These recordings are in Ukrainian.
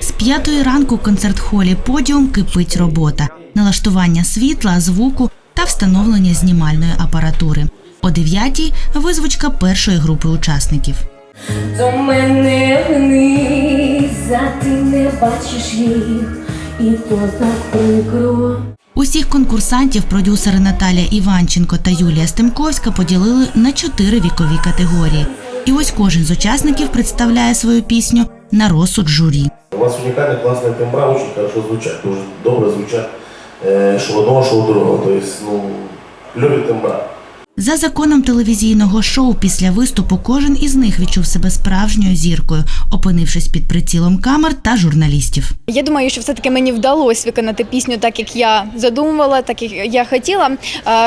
З п'ятої ранку в концерт-холі подіум кипить робота, налаштування світла, звуку та встановлення знімальної апаратури. О дев'ятій визвучка першої групи учасників. До мене вниз, а ти не бачиш їх, і то так прикро. Усіх конкурсантів продюсери Наталя Іванченко та Юлія Стемковська поділили на чотири вікові категорії. І ось кожен з учасників представляє свою пісню на розсуд журі. У вас уникальный классный тембра, очень хорошо звучат, дуже добре звучат, э, що одного, що у другого. То есть, ну, любит тембра. За законом телевізійного шоу після виступу кожен із них відчув себе справжньою зіркою, опинившись під прицілом камер та журналістів. Я думаю, що все-таки мені вдалося виконати пісню так, як я задумувала, так як я хотіла.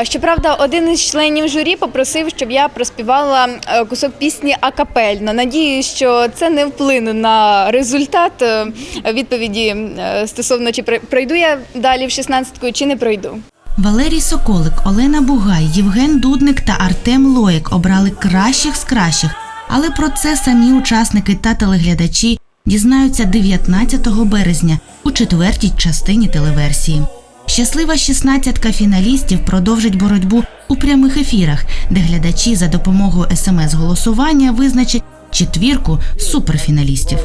Щоправда, один із членів журі попросив, щоб я проспівала е, кусок пісні акапельно. Надіюсь, що це не вплине на результат е, відповіді е, стосовно чи прой- пройду я далі в 16-ку чи не пройду. Валерій Соколик, Олена Бугай, Євген Дудник та Артем Лоєк обрали кращих з кращих. Але про це самі учасники та телеглядачі дізнаються 19 березня у четвертій частині телеверсії. Щаслива шістнадцятка фіналістів продовжить боротьбу у прямих ефірах, де глядачі за допомогою смс-голосування визначать четвірку суперфіналістів.